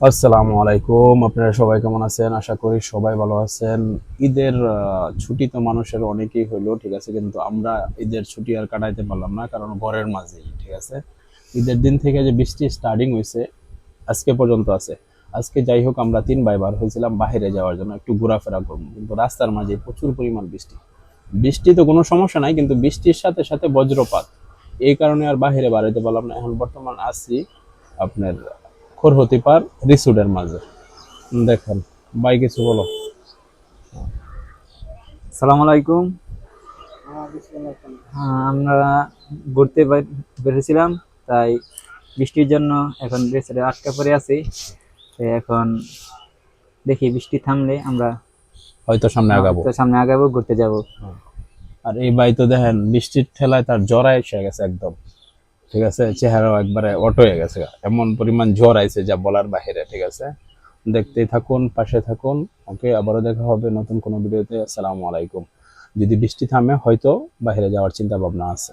আসসালামু আলাইকুম আপনারা সবাই কেমন আছেন? আশা করি সবাই ভালো আছেন। ঈদের ছুটি তো মানুষের অনেকেই হইল, ঠিক আছে? কিন্তু আমরা ঈদের ছুটি আর কাটাইতে পারলাম না, কারণ ঘরের মাঝেই, ঠিক আছে? ঈদের দিন থেকে যে বৃষ্টি স্টার্টিং হয়েছে আজকে পর্যন্ত আছে। আজকে যাই হোক, আমরা তিন ভাই বার হয়েছিলাম বাইরে যাওয়ার জন্য, একটু ঘোরাফেরা করব। কিন্তু রাস্তার মাঝে প্রচুর পরিমাণ বৃষ্টি। বৃষ্টি তো কোনো সমস্যা নাই, কিন্তু বৃষ্টির সাথে সাথে বজ্রপাত। এই কারণে আর বাইরে বাড়াইতে পারলাম না। এখন বর্তমান আছি আপনার খরহতি পার রিসুডের মাঝে। দেখেন ভাই কিছু বলো। সালাম আলাইকুম। হ্যাঁ, আমরা ঘুরতে বের- বেরিয়েছিলাম তাই বৃষ্টির জন্য এখন বেচারে আটকা পড়ে আছি। এখন দেখি বৃষ্টি থামলে আমরা হয়তো সামনে আগাবো। সামনে আগাবো ঘুরতে যাব। আর এই ভাই তো দেখেন বৃষ্টির ঠেলায় তার জ্বর এসে গেছে একদম। ঠিক আছে? চেহারাও একবারে অটো হয়ে গেছে। এমন পরিমাণ জ্বর আইছে যা বলার বাহিরে, ঠিক আছে? দেখতেই থাকুন, পাশে থাকুন। ওকে, আবারও দেখা হবে নতুন কোনো ভিডিওতে। আসসালামু আলাইকুম। যদি বৃষ্টি থামে, হয়তো বাইরে যাওয়ার চিন্তা ভাবনা আছে।